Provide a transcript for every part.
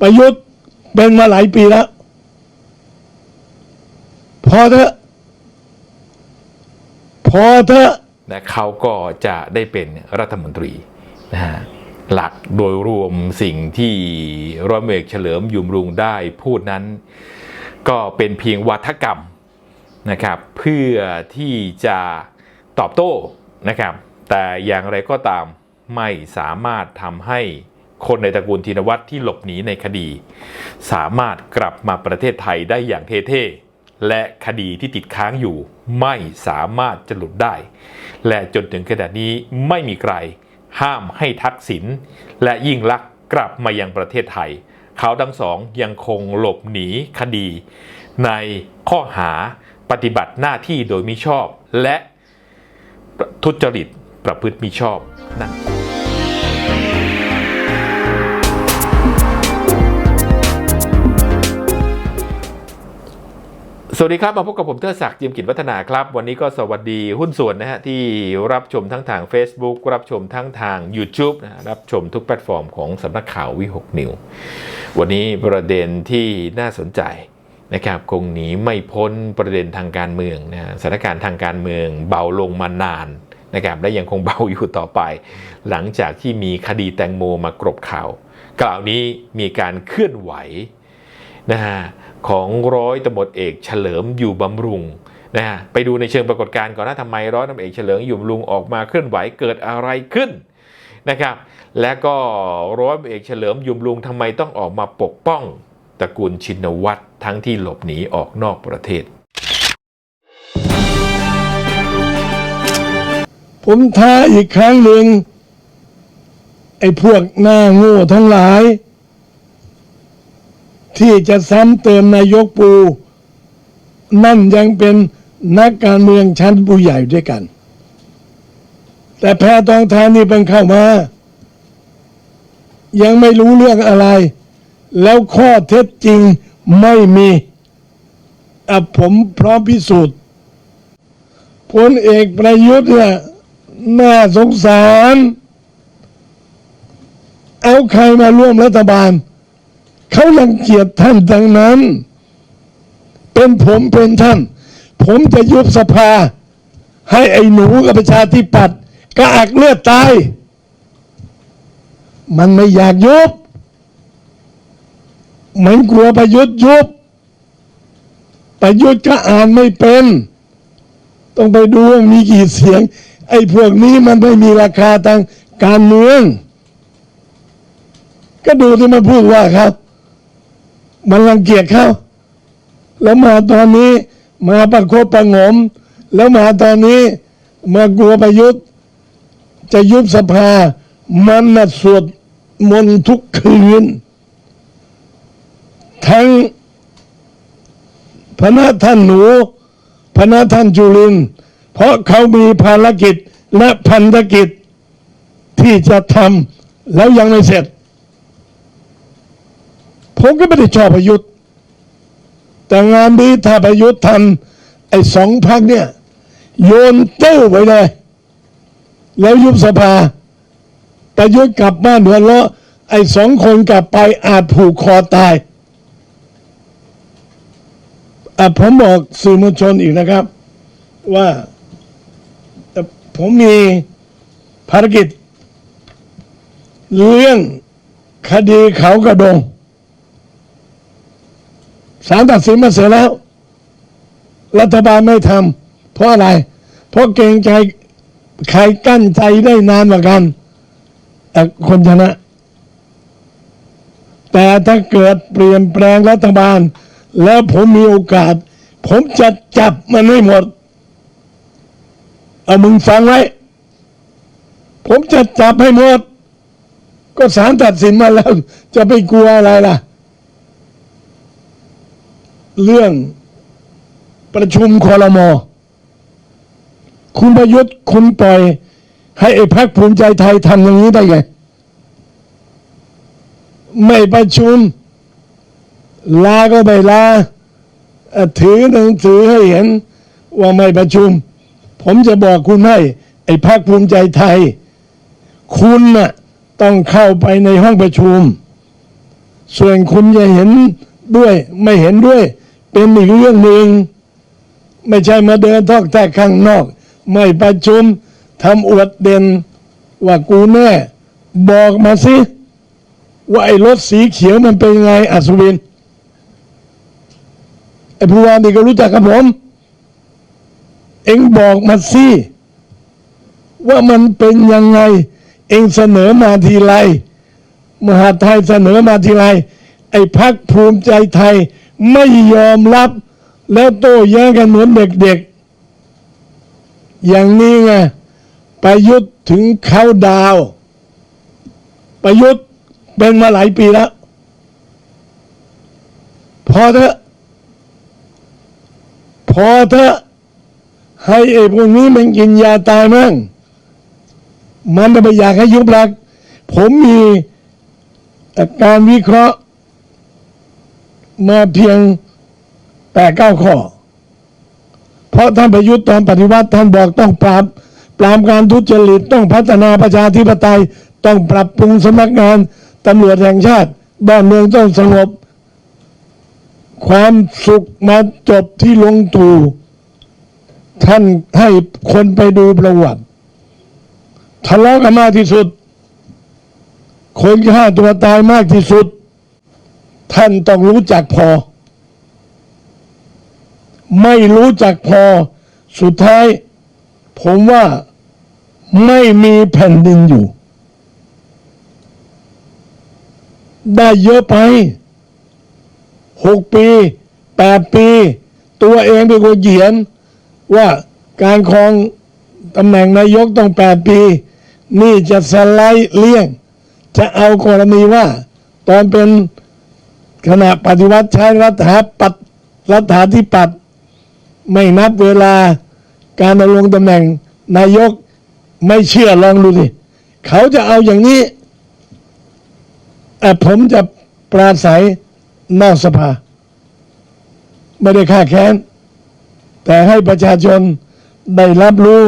ประยุทธ์เป็นมาหลายปีแล้ว พอเถอะ พอเถอะนะเขาก็จะได้เป็นรัฐมนตรีนะฮะหลักโดยรวมสิ่งที่ร้อยเมกเฉลิมยุมรุงได้พูดนั้น ก็เป็นเพียงวัฒกรรมนะครับ เพื่อที่จะตอบโต้นะครับ แต่อย่างไรก็ตามไม่สามารถทำให้ คนในตระกูลธินวัตรที่หลบหนีในคดี สามารถกลับมาประเทศไทยได้อย่างเท่ๆ และคดีที่ติดค้างอยู่ ไม่สามารถจะหลุดได้ และจนถึงขณะนี้ไม่มีใคร ห้ามให้ทักษิณและยิ่งลักษณ์กลับมายังประเทศไทย เขาทั้งสองยังคงหลบหนีคดี ในข้อหาปฏิบัติหน้าที่โดยมิชอบและทุจริตประพฤติมิชอบนั่น สวัสดีครับ มาพบกับผมเทอศักดิ์เจียมกิจวัฒนาครับ วันนี้ก็สวัสดีหุ้นส่วนนะฮะที่รับชมทั้งทาง Facebook รับชมทั้งทาง YouTube นะรับชมทุกแพลตฟอร์มของสำนักข่าววิหกนิว วันนี้ประเด็นที่น่าสนใจนะครับคงหนีไม่พ้นประเด็นทางการเมืองนะสถานการณ์ทางการเมืองเบาลงมานานนะครับและยังคงเบาอยู่ต่อไป หลังจากที่มีคดีแตงโมมากรบข่าวกล่าวนี้มีการเคลื่อนไหวนะฮะ ของร้อยตำรวจเอกเฉลิมอยู่บำรุงนะฮะไปดูในเชิงปรากฏการณ์ก่อนนะทำไมร้อยตำรวจเอกเฉลิมอยู่บำรุงออกมาเคลื่อนไหวเกิดอะไรขึ้นนะครับ และก็ร้อยตำรวจเอกเฉลิมอยู่บำรุงทำไมต้องออกมาปกป้องตระกูลชินวัตรทั้งที่หลบหนีออกนอกประเทศ ผมท้าอีกครั้งหนึ่งไอ้พวกหน้าโง่ทั้งหลาย ที่จะซ้ำเติมนายกปู นั่นยังเป็นนักการเมืองชั้นผู้ใหญ่ด้วยกัน แต่แพทองทานนี่เพิ่งเข้ามา ยังไม่รู้เรื่องอะไร แล้วข้อเท็จจริงไม่มีอะผมพร้อมพิสูจน์พลเอกประยุทธ์เนี่ยน่าสงสาร เอาใครมาร่วมรัฐบาล เขารังเกียจท่านดังนั้น เป็นผมเป็นท่าน ผมจะยุบสภา ให้ไอ้หนูกับประชาธิปัตย์กระอักเลือดตาย มันไม่อยากยุบ มันกลัวประยุทธ์ยุบ ประยุทธ์ก็อ่านไม่เป็น ต้องไปดูมีกี่เสียง ไอ้พวกนี้มันไม่มีราคาทางการเมืองก็ดูที่มันพูดว่าครับ มันรังเกียจเขาแล้วมาตอนนี้มาประคบประงม แล้วมาตอนนี้มากลัวประยุทธ์ จะยุบสภา มันน่ะสวดมนต์ทุกคืน ทั้งพระนาท่านหนูพระนาท่านจุลิน เพราะเขามีภารกิจและพันธกิจที่จะทำแล้วยังไม่เสร็จ ผมก็ไม่ได้ชอบประยุทธ์ แต่งานนี้ถ้าประยุทธ์ทำไอ้สองพักเนี่ย โยนตู้ไปเลย แล้วยุบสภาประยุทธ์กลับบ้านหัวเราะไอ้สองคนกลับไปอาจผูกคอตายผมบอกสื่อมวลชนอีกนะครับ ว่าผมมีภารกิจ เรื่องคดีเขากระดง ศาลตัดสินมาเสร็จแล้ว รัฐบาลไม่ทำเพราะอะไร เพราะเกรงใจใครกั้นใจได้นานกว่ากันเอ่คนชนะ แต่ถ้าเกิดเปลี่ยนแปลงรัฐบาล แล้วผมมีโอกาส ผมจะจับมันให้หมด เอามึงฟังไว้ ผมจะจับให้หมด ก็ศาลตัดสินมาแล้ว จะไปกลัวอะไรล่ะ เรื่องประชุมคอรมอคุณประยุทธ์คุณปล่อย ให้ไอ้พักภูมิใจไทยทำอย่างนี้ได้ไง ไม่ประชุม ลาก็ไม่ลาเอ่อถือหนังสือให้เห็น ว่าไม่ประชุม ผมจะบอกคุณให้ ไอ้ภาคภูมิใจไทย คุณน่ะต้องเข้าไปในห้องประชุม ส่วนคุณจะเห็นด้วยไม่เห็นด้วย เป็นอีกเรื่องหนึ่ง ไม่ใช่มาเดินทอกแต่ข้างนอก ไม่ประชุมทำอวดเด่นว่ากูแน่บอกมาสิ ว่าไอ้รถสีเขียวมันเป็นยังไงอัศวิน ไอ้ผู้ว่านี่ก็รู้จักกับผม เอ็งบอกมาสิ ว่ามันเป็นยังไง เอ็งเสนอมาทีไร มหาไทยเสนอมาทีไร ไอ้พักภูมิใจไทย ไม่ยอมรับ แล้วโต้แย้งกันเหมือนเด็กๆ อย่างนี้ไงประยุทธ์ถึงเขาดาวประยุทธ์เป็นมาหลายปีแล้ว พอเถอะ พอเถอะ ให้ไอ้พวกนี้มันกินยาตายมั่ง มันจะไปอยากให้ยุบลัก ผมมีการวิเคราะห์ มาเพียงแปดเก้าข้อ เพราะท่านประยุทธ์ตอนปฏิวัติท่านบอกต้องปราบ ปรามการทุจริตต้องพัฒนาประชาธิปไตย ต้องปรับปรุงสำนักงานตำรวจแห่งชาติบ้านเมืองต้องสงบ ความสุขมาจบที่ลงตู่ท่านให้คนไปดูประวัติทะเลาะกันมากที่สุด คนฆ่าตัวตายมากที่สุด ท่านต้องรู้จักพอ ไม่รู้จักพอ สุดท้าย ผมว่าไม่มีแผ่นดินอยู่ ได้เยอะไปหกปีแปดปี ตัวเองเป็นคนเขียน ว่าการครองตำแหน่งนายกต้องแปดปี นี่จะสไลด์เลี่ยง จะเอากรณีว่า ตอนเป็น ขณะปฏิวัติใช้รัฐาปัดรัฐาธิปัตไม่นับเวลาการดำรงตำแหน่งนายกไม่เชื่อลองดูสิเขาจะเอาอย่างนี้แต่ผมจะปราศัยนอกสภา ไม่ได้ค่าแค้น แต่ให้ประชาชนได้รับรู้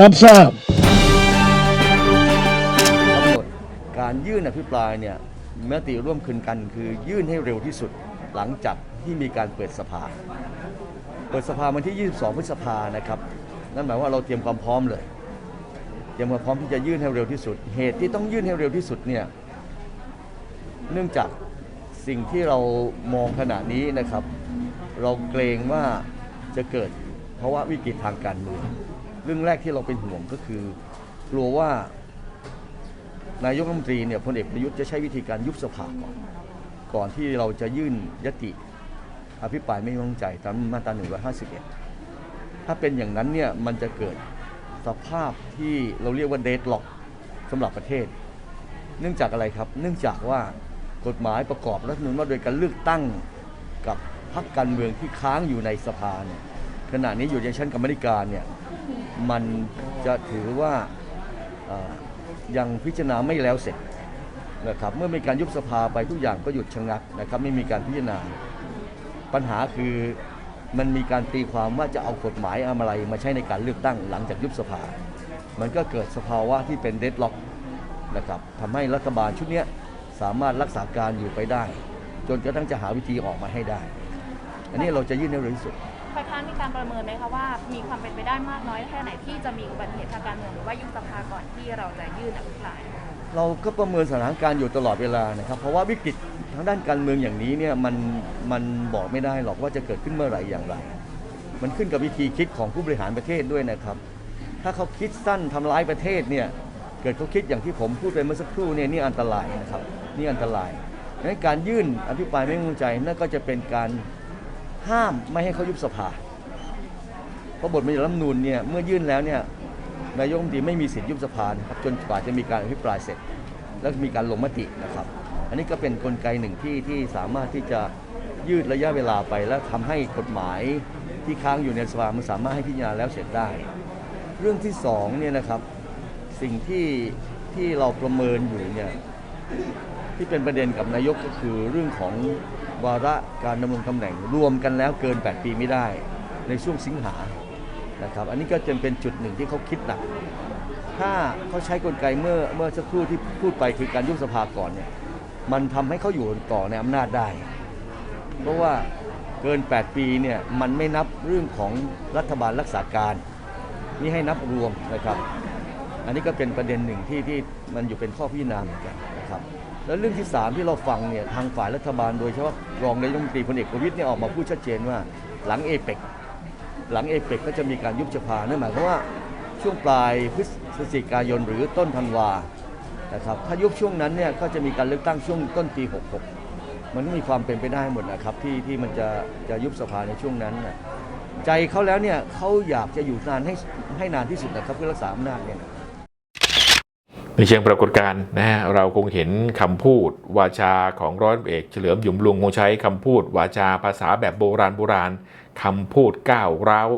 รับทราบกำหนดการยื่นอภิปรายเนี่ย มติร่วมคืนกันคือยื่นให้เร็วที่สุดหลังจากที่มีการเปิดสภา เปิดสภาวันที่ 22 พฤษภานะครับ นั่นหมายว่าเราเตรียมความพร้อมเลย เตรียมความพร้อมที่จะยื่นให้เร็วที่สุด เหตุที่ต้องยื่นให้เร็วที่สุดเนี่ย เนื่องจากสิ่งที่เรามองขณะนี้นะครับ เราเกรงว่าจะเกิดเพราะว่าวิกฤตทางการเมือง เรื่องแรกที่เราเป็นห่วงก็คือ กลัวว่า นายกรัฐมนตรีเนี่ยพลเอกประยุทธ์จะใช้วิธีการยุบสภาก่อน ก่อนที่เราจะยื่นยติอภิปรายไม่ไว้วางใจตามมาตรา151 ถ้าเป็นอย่างนั้นเนี่ยมันจะเกิดสภาพที่เราเรียกว่าเดดล็อกสำหรับประเทศ เนื่องจากอะไรครับ เนื่องจากว่ากฎหมายประกอบรัฐธรรมนูญว่าโดยการเลือกตั้งกับพรรคการเมืองที่ค้างอยู่ในสภาเนี่ยขณะนี้อยู่ในชั้นกรรมาธิการเนี่ยมันจะถือว่า ยังพิจารณาไม่แล้วเสร็จนะครับเมื่อมีการยุบสภาไปทุกอย่างก็หยุดชะงักนะครับไม่มีการพิจารณา ปัญหาคือมันมีการตีความว่าจะเอากฎหมายอะไรมาใช้ในการเลือกตั้งหลังจากยุบสภา มันก็เกิดสภาวะที่เป็นเดดล็อกนะครับทำให้รัฐบาลชุดนี้สามารถรักษาการอยู่ไปได้ จนกระทั่งจะหาวิธีออกมาให้ได้ อันนี้เราจะยื่นให้เร็วที่สุด ฝ่ายค้านมีการประเมินไหมคะว่า มีความเป็นไปได้มากน้อยแค่ไหนที่จะมีอุบัติเหตุทางการเมืองหรือว่ายุบสภาก่อนที่เราจะยื่นอภิปรายเราก็ประเมินสถานการณ์อยู่ตลอดเวลานะครับเพราะว่าวิกฤตทางด้านการเมืองอย่างนี้เนี่ยมันมันบอกไม่ได้หรอกว่าจะเกิดขึ้นเมื่อไหร่อย่างไร มันขึ้นกับวิธีคิดของผู้บริหารประเทศด้วยนะครับ ถ้าเขาคิดสั้นทำร้ายประเทศเนี่ยเกิดเขาคิดอย่างที่ผมพูดไปเมื่อสักครู่เนี่ยนี่อันตรายนะครับนี่อันตรายดังนั้นการยื่นอภิปรายไม่ไว้วางใจนั่นก็จะเป็นการ ห้ามไม่ให้เขายุบสภา เพราะบทบัญญัติรัฐธรรมนูญเนี่ยเมื่อยื่นแล้วเนี่ยนายกรัฐมนตรีไม่มีสิทธิยุบสภานะครับจนกว่าจะมีการอภิปรายเสร็จ แล้วมีการลงมตินะครับ อันนี้ก็เป็นนกลไกหนึ่งที่ที่สามารถที่จะยืดระยะเวลาไป และทำให้กฎหมายที่ค้างอยู่ในสภามันสามารถให้พิจารณาแล้วเสร็จได้ เรื่องที่สองเนี่ยนะครับสิ่งที่ที่เราประเมินอยู่เนี่ยที่เป็นประเด็นกับนายกก็คือเรื่องของ วาระการดำรงตำแหน่งรวมกันแล้วเกิน 8 ปีไม่ได้ในช่วงสิงหานะครับอันนี้ก็จะเป็นจุดหนึ่งที่เขาคิดหนัก ถ้าเขาใช้กลไกเมื่อเมื่อสักครู่ที่พูดไปคือการยุบสภาก่อนเนี่ยมันทำให้เขาอยู่ต่อในอำนาจได้ เพราะว่าเกิน 8 ปีเนี่ยมันไม่นับเรื่องของรัฐบาลรักษาการ นี่ให้นับรวมนะครับ อันนี้ก็เป็นประเด็นหนึ่งที่ที่มันอยู่เป็นข้อพิจารณาเหมือนกันนะครับ แล้วเรื่องที่ 3 ที่เราฟังเนี่ยทางฝ่ายรัฐบาลโดยเฉพาะรองนายกรัฐมนตรีพลเอกประวิตยเนี่ยออกมาพูดชัดเจนว่าหลังเอเปกหลังเอเปกก็จะมีการยุบสภานั่นหมายความว่าช่วงปลายพฤศจิกายนหรือต้นธันวานะครับถ้ายุบช่วงนั้นเนี่ยก็จะมีการเลือกตั้งช่วงต้นปี 66 มันก็มีความเป็นไปได้หมดนะครับที่ที่มันจะจะยุบสภาในช่วงนั้นนะใจเขาแล้วเนี่ยเขาอยากจะอยู่นานให้ให้นานที่สุดนะครับเพื่อรักษาอำนาจเนี่ย ในเชิงปรากฏการณ์นะฮะเราคงเห็นคำพูดวาจาของร้อยเอกเฉลิมหยุมลุงคงใช้คำพูดวาจาภาษาแบบโบราณโบราณคำพูดก้าวร้าว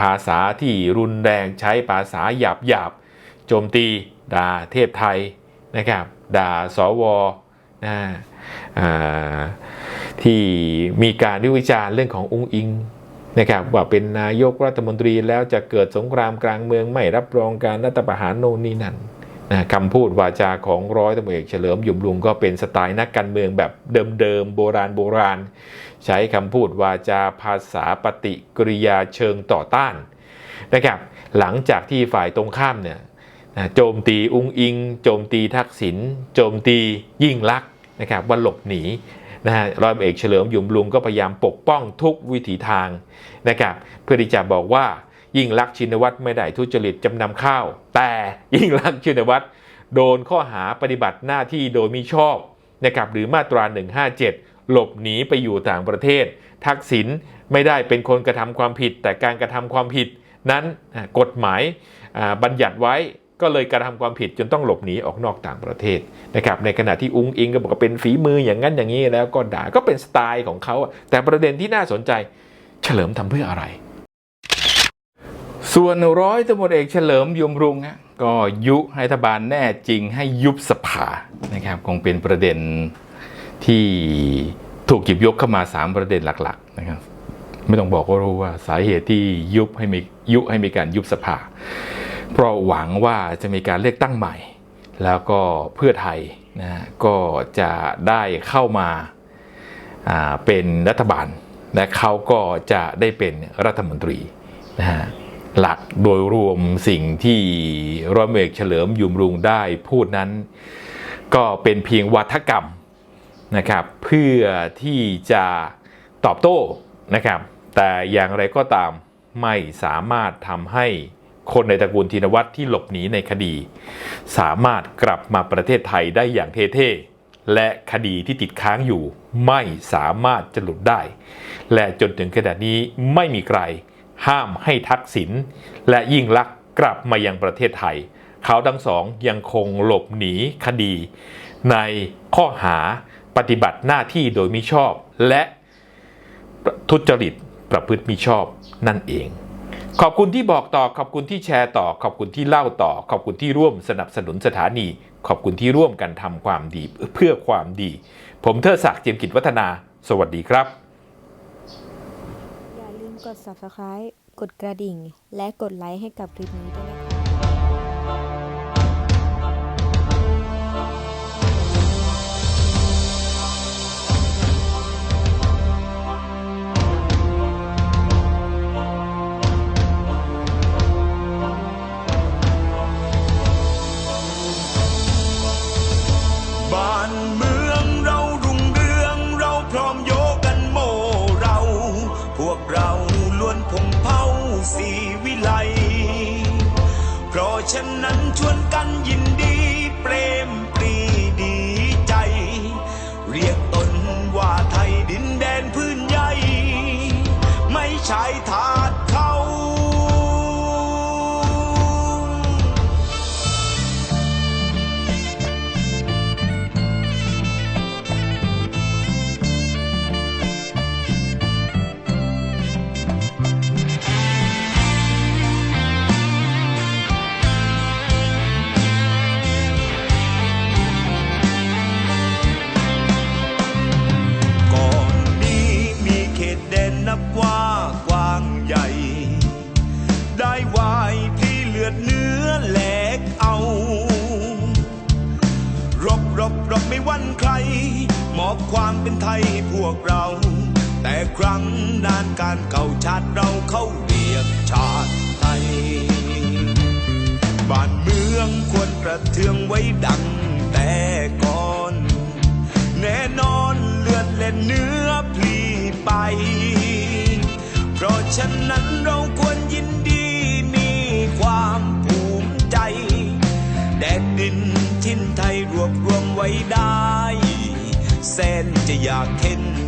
ภาษาที่รุนแรงใช้ภาษาหยาบหยาบโจมตีด่าเทพไทยนะครับด่าสวนะที่มีการวิวิจารณ์เรื่องขององค์อิงนะครับว่าเป็นนายกรัฐมนตรีแล้วจะเกิดสงครามกลางเมืองไม่รับรองการรัฐประหารโน่นนี่นั่น นะคำพูดวาจาของร้อยตำรวจเอกเฉลิมหยุมลุงก็เป็นสไตล์นักการเมืองแบบเดิมๆ โบราณโบราณ ใช้คำพูดวาจาภาษาปฏิกิริยาเชิงต่อต้านนะครับหลังจากที่ฝ่ายตรงข้ามเนี่ยนะโจมตีอุงอิง โจมตีทักษิณโจมตียิ่งลักษณ์นะครับว่าหลบหนีนะฮะร้อยตำรวจเอกเฉลิมหยุมลุงก็พยายามปกป้องทุกวิถีทางนะครับเพื่อที่จะบอกว่า ยิ่งลักชินวัตรไม่ได้ทุจริตจำนำข้าว แต่ยิ่งลักชินวัตรโดนข้อหาปฏิบัติหน้าที่โดยมิชอบนะครับหรือมาตรา 157 หลบหนีไปอยู่ต่างประเทศ ทักษิณไม่ได้เป็นคนกระทำความผิด แต่การกระทำความผิดนั้นกฎหมายบัญญัติไว้ก็เลยกระทำความผิดจนต้องหลบหนีออกนอกต่างประเทศนะครับในขณะที่อุ้งอิงก็บอกว่าเป็นฝีมืออย่างนั้นอย่างนี้แล้วก็ด่าก็เป็นสไตล์ของเขาแต่ประเด็นที่น่าสนใจเฉลิมทำเพื่ออะไร ส่วนร้อยตำรวจเอกเฉลิมยมรุงฮะก็ยุให้รัฐบาลแน่จริงให้ยุบสภานะครับคงเป็นประเด็นที่ถูกหยิบยกเข้ามา 3 ประเด็นหลักๆนะครับไม่ต้องบอกก็รู้ว่าสาเหตุที่ยุบให้มียุให้มีการยุบสภา เพราะหวังว่าจะมีการเลือกตั้งใหม่ แล้วก็เพื่อไทยนะก็จะได้เข้ามาาเป็นรัฐบาล และเขาก็จะได้เป็นรัฐมนตรีนะฮะ หลักโดยรวมสิ่งที่ร้อยตำรวจเอกเฉลิมยุมรุงได้พูดนั้น ก็เป็นเพียงวัฒกรรมนะครับ เพื่อที่จะตอบโต้นะครับ แต่อย่างไรก็ตามไม่สามารถทำให้คนในตระกูลธินวัตรที่หลบหนีในคดี สามารถกลับมาประเทศไทยได้อย่างเท่ๆและคดีที่ติดค้างอยู่ ไม่สามารถจะหลุดได้ และจนถึงขณะนี้ไม่มีใคร ห้ามให้ทักษิณและยิ่งลักษณ์กลับมายังประเทศไทย เขาทั้งสองยังคงหลบหนีคดี ในข้อหาปฏิบัติหน้าที่โดยมิชอบและทุจริตประพฤติมิชอบนั่นเอง ขอบคุณที่บอกต่อขอบคุณที่แชร์ต่อ ขอบคุณที่เล่าต่อ ขอบคุณที่ร่วมสนับสนุนสถานี ขอบคุณที่ร่วมกันทำความดีเพื่อความดี ผมเทอศักดิ์เจียมกิจวัฒนา สวัสดีครับ ด subscribe กดกระดิ่ง และกดไลค์ให้กับคลิปนี้ด้วยนะคะ ความเป็นไทยให้พวกเรา แต่ครั้งนานการเก่าชาติเราเข้าเรียกชาติไทย บ้านเมืองควรประเทืองไว้ดังแต่ก่อน แน่นอนเลือดเล่นเนื้อพลีไป เพราะฉะนั้นเราควรยินดีมีความภูมิใจ แดดดินทินไทยรวบรวมไว้ได้ แสนจะอยากเห็น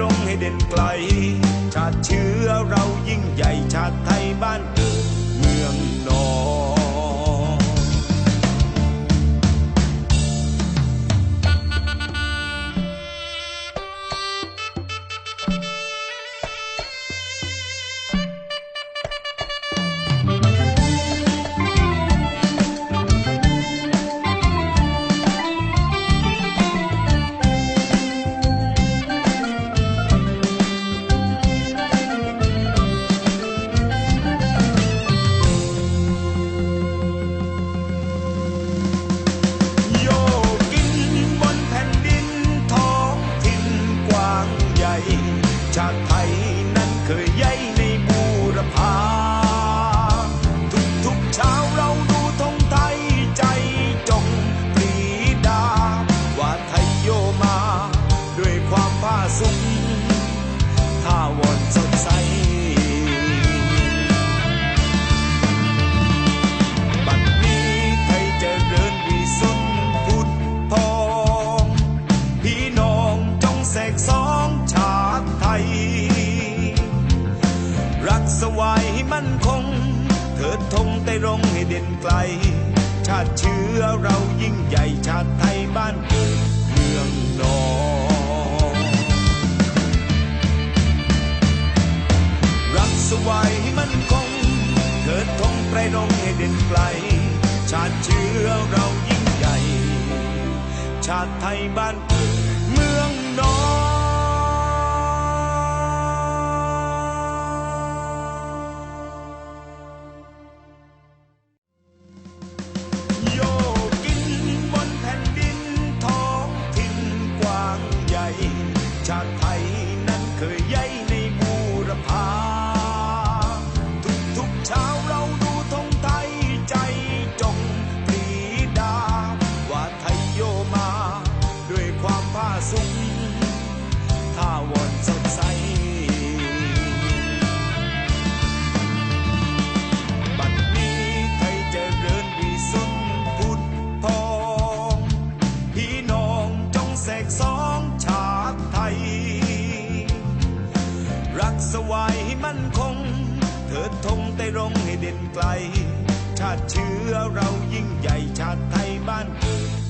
รงให้เด่นไกล ชาติเชื้อเรายิ่งใหญ่ชาติไทยบ้านเกิด กสวายให้มั่นคง เถิดธงไตรรงให้เด่นไกล ชาติเชื้อเรายิ่งใหญ่ชาติไทยบ้านเกิดเมืองนอนรักสวายให้มันคงเกิดธงไตรรงให้เด่นไกล ชาติเชื้อเรายิ่งใหญ่ ชาติไทยบ้านเกิดเมืองนอน มั่นคง เถิดธงไต้รงให้เด่นไกล ชาติเชื้อเรายิ่งใหญ่ชาติไทยบ้านเกิด